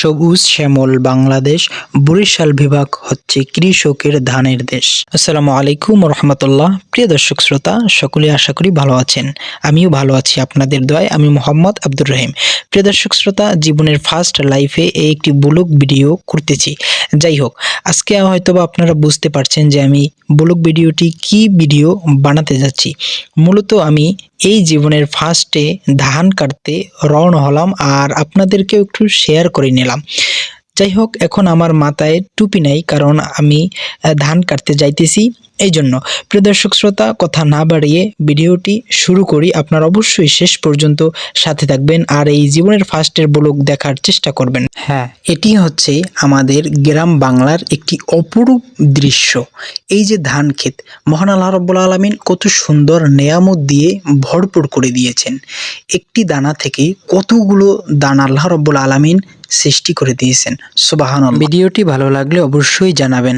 সবুজ শ্যামল বাংলাদেশ, বরিশাল বিভাগ হচ্ছে কৃষকের ধানের দেশ। আসসালামু আলাইকুম রহমতুল্লাহ। প্রিয় দর্শক শ্রোতা, সকলে আশা করি ভালো আছেন। আমিও ভালো আছি আপনাদের দয় আমি মোহাম্মদ আব্দুর রহিম। প্রিয় দর্শক শ্রোতা, জীবনের ফার্স্ট লাইফে এই একটি বুলুক ভিডিও করতেছি। যাই হোক, আজকে হয়তো বা আপনারা বুঝতে পারছেন যে আমি ব্লগ ভিডিওটি কি ভিডিও বানাতে যাচ্ছি। মূলত আমি এই জীবনের ফার্স্টে ধান কাটতে রওন হলাম আর আপনাদেরকেও একটু শেয়ার করে নিলাম। যাই হোক, এখন আমার মাথায় টুপি নাই, কারণ আমি ধান কাটতে যাইতেছি। এই জন্য প্রিয় দর্শক শ্রোতা কথা না বাড়িয়ে ভিডিওটি শুরু করি। আপনারা অবশ্যই শেষ পর্যন্ত সাথে থাকবেন আর এই জীবনের ফার্স্টের ব্লগ দেখার চেষ্টা করবেন। হ্যাঁ। এটি হচ্ছে আমাদের গ্রাম বাংলার একটি অপরূপ দৃশ্য। এই যে ধান ক্ষেত মহান আল্লাহ রব্বুল আলমিন কত সুন্দর নেয়ামত দিয়ে ভরপুর করে দিয়েছেন। একটি দানা থেকে কতগুলো দানা আল্লাহ রব্বুল আলমিন সৃষ্টি করে দিয়েছেন। সুবাহান ভিডিওটি ভালো লাগলে অবশ্যই জানাবেন।